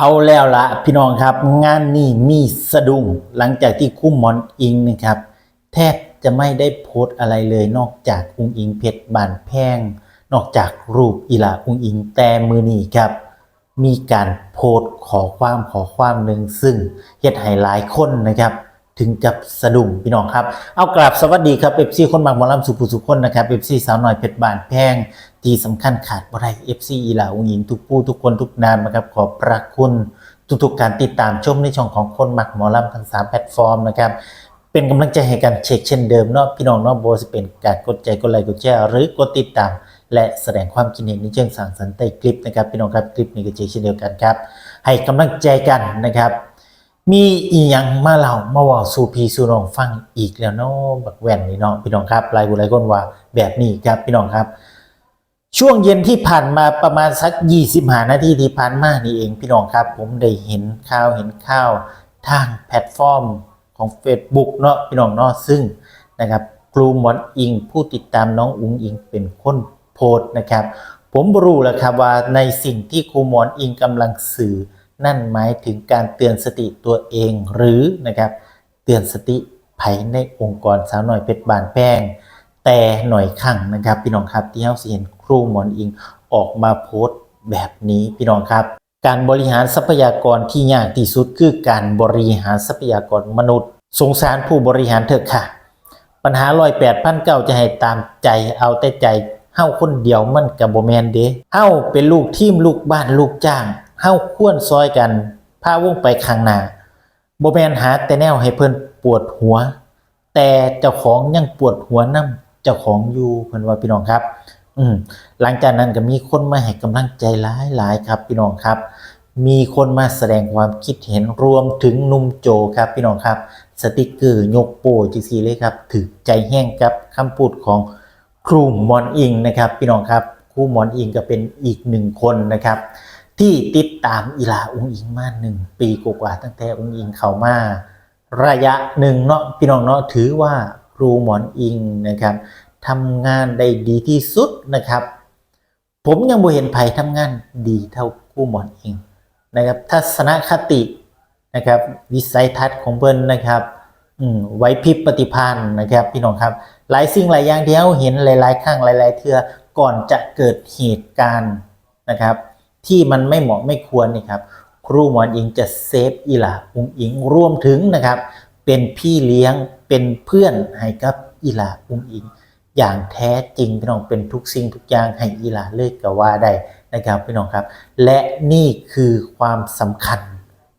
เอาแล้วละพี่น้องครับ งานนี้มีสะดุ้งหลังจากที่คุ้มหมอนอิงนะครับ แทบจะไม่ได้โพสอะไรเลยนอกจากอุงอิงเพชรบานแพงนอกจากรูปอีหลาอุงอิงแต่มือนี้ครับ มีการโพสขอความขอความหนึ่งซึ่งเฮ็ดให้หลายคนนะครับ ถึงกับสะดุ้งพี่น้องครับ เอากราบสวัสดีครับเอฟซีคนบางหมอลำสุภุสุคนนะครับเอฟซีสาวหน่อยเพชรบานแพงที่สำคัญขาดบ่ได้เอฟซีอีหลาอุงหญิงทุกผู้ทุกคนทุกนามนะครับขอบพระคุณทุกๆการติดตามชมในช่องของคนหมักหมอลำทั้ง 3 แพลตฟอร์มนะครับเป็นกำลังใจให้กันเช็คเช่นเดิมเนาะพี่น้องเนาะโบสเป็นการกดใจกดไลค์กดแชร์หรือกดติดตาม และแสดงความคิดเห็นในเชิงสร้างสรรค์ใต้คลิปนะครับพี่น้องครับคลิปนี้ก็เช่นเดียวกันครับให้กำลังใจกันนะครับ มีอีหยังมาเล่ามาว่าสู่พี่สู่น้องฟังอีกแล้วเนาะบักแว่นนี่เนาะพี่น้องครับหลายผู้หลายคนว่าแบบนี้ครับพี่น้องครับ ช่วงเย็นที่ผ่านมาประมาณสัก25นาทีที่ผ่านมานี่เองพี่น้องครับ ผมได้เห็นข่าวเห็นข่าวทางแพลตฟอร์มของ Facebook เนาะพี่น้องเนาะซึ่งนะครับครูหมอนอิงผู้ติดตามน้องอุ้งอิงเป็นคนโพสต์นะครับ ผมรู้แล้วครับว่าในสิ่งที่ครูหมอนอิงกำลังสื่อ นั่นหมายถึงการเตือนสติตัวเองหรือนะครับเตือนสติภายในองค์กรสาวหน่อยเพชรบานแป้ง แต่หน่อยขังนะครับ พี่น้องครับที่เฮาสิเห็นครูหมอนอิงออกมาโพสต์แบบนี้พี่น้องครับ การบริหารทรัพยากรที่ยากที่สุดคือการบริหารทรัพยากรมนุษย์ สงสารผู้บริหารเถอะค่ะ ปัญหาลอยแปดพันเก้าจะให้ตามใจเอาแต่ใจเฮาคนเดียวมันกับโบแมนเด้เฮาเป็นลูกทีมลูกบ้านลูกจ้าง เฮาควรซอยกันพาวงไปข้างหน้าโบแมนหาแต่แนวให้เพิ่นปวดหัว แต่เจ้าของยังปวดหัวนํเจ้าของอยู่เพิ่นว่าพี่น้องครับ อืมหลังจากนั้นก็มีคนมาให้กำลังใจหลายๆครับ พี่น้องครับ มีคนมาแสดงความคิดเห็นรวมถึงนุ่มโจครับพี่น้องครับ สติกเกอร์ยกโป้จิซีเลยครับถึกใจแห้งครับคำพูดของครูหมอนอิงนะครับ พี่น้องครับครูหมอนอิงก็เป็นอีกหนึ่งคนนะครับ ที่ติดตามอีลาอุงอิงมาหนึ่งปีกว่าตั้งแต่อุงอิงเข้ามา ระยะหนึ่งเนาะพี่น้องเนาะถือว่าครูหมอนอิงนะครับทำงานได้ดีที่สุดนะครับ ผมยังบ่เห็นไผ่ทำงานดีเท่าครูหมอนอิงนะครับทัศนคตินะครับวิสัยทัศน์ของเพิ่นนะครับไว้พิบปฏิภาณนะครับ พี่น้องครับ หลายสิ่งหลายอย่างที่เราเห็นหลาย ๆ ครั้งหลาย ๆ เทือก่อนจะเกิดเหตุการณ์นะครับ ที่มันไม่เหมาะไม่ควรนี่ครับครูหมอนอิงจะเซฟอีหลาอุงอิงรวมถึงนะครับ เป็นพี่เลี้ยงเป็นเพื่อนให้กับอีหลาอุงอิง อย่างแท้จริงพี่น้องเป็นทุกสิ่งทุกอย่างให้อีหลาเลิกก็ว่าได้นะครับพี่น้องครับ และนี่คือความสำคัญ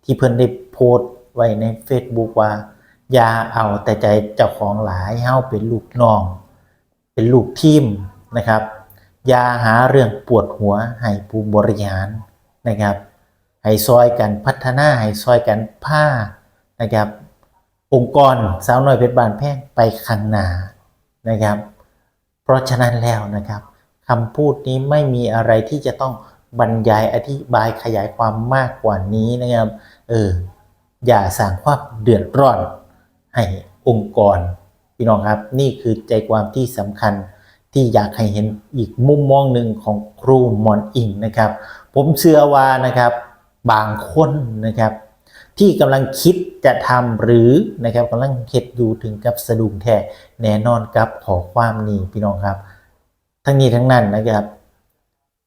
ที่เพิ่อนได้โพสต์ไว้ใน Facebook ว่าอย่าเอาแต่ใจเจ้าของหลายเฮาเป็นลูกน้อง เป็นลูกทีมนะครับ ยาหาเรื่องปวดหัวให้ผู้บริหารนะครับให้ซอยกันพัฒนาให้ซอยกันผ้านะครับ องค์กรสาวน้อยเพชรบานแพ่งไปข้างหน้านะครับ เพราะฉะนั้นแล้วนะครับคำพูดนี้ไม่มีอะไรที่จะต้องบรรยายอธิบายขยายความมากกว่านี้นะครับ เอออย่าสร้างความเดือดร้อนให้องค์กรพี่น้องครับ นี่คือใจความที่สำคัญ ที่อยากให้เห็นอีกมุมมองหนึ่งของครูหมอนอิงนะครับ ผมเชื่อว่านะครับบางคนนะครับ ที่กำลังคิดจะทำหรือนะครับกำลังเฮ็ดอยู่ถึงกับสะดุ้งแท้แน่นอนกับขอความนี้พี่น้องครับ ทั้งนี้ทั้งนั้นนะครับ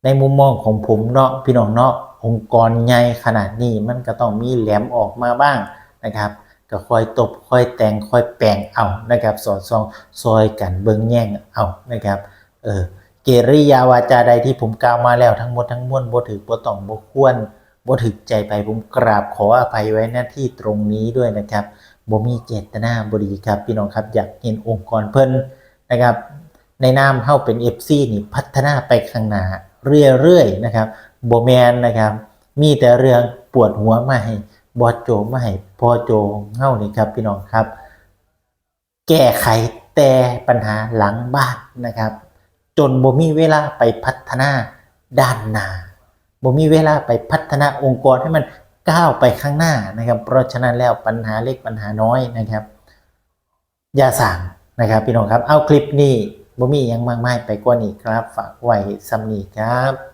ในมุมมองของผมเนาะพี่น้องเนาะองค์กรใหญ่ขนาดนี้มันก็ต้องมีแหลมออกมาบ้างนะครับ ก็คอยตบคอยแต่งคอยแปลงเอานะครับสอดส่องซอยกันเบิ่งแย่งเอานะครับเออเกริยาวาจาใดที่ผมกล่าวมาแล้วทั้งหมดทั้งมวลบ่ถือบ่ต้องบ่ควรบ่ถึกใจไปผมกราบขออภัยไว้หน้าที่ตรงนี้ด้วยนะครับบ่มีเจตนาบ่ดีครับพี่น้องครับอยากเห็นองค์กรเพิ่นนะครับ ในนามเฮาเป็น FC นี่พัฒนาไปข้างหน้าเรื่อยๆนะครับบ่แมนนะครับ มีแต่เรื่องปวดหัวมาให้ บอโจมาให้พอโจเฮานี่ครับพี่น้องครับ แก้ไขแต่ปัญหาหลังบ้านนะครับ จนบ่มีเวลาไปพัฒนาด้านหน้าบ่มีเวลาไปพัฒนาองค์กรให้มันก้าวไปข้างหน้านะครับ เพราะฉะนั้นแล้วปัญหาเล็กปัญหาน้อยนะครับ อย่าสั่งนะครับพี่น้องครับ เอาคลิปนี้บ่มีหยังมากมายไปกว่านี้ครับ ฝากไว้ซ้ำนี้ครับ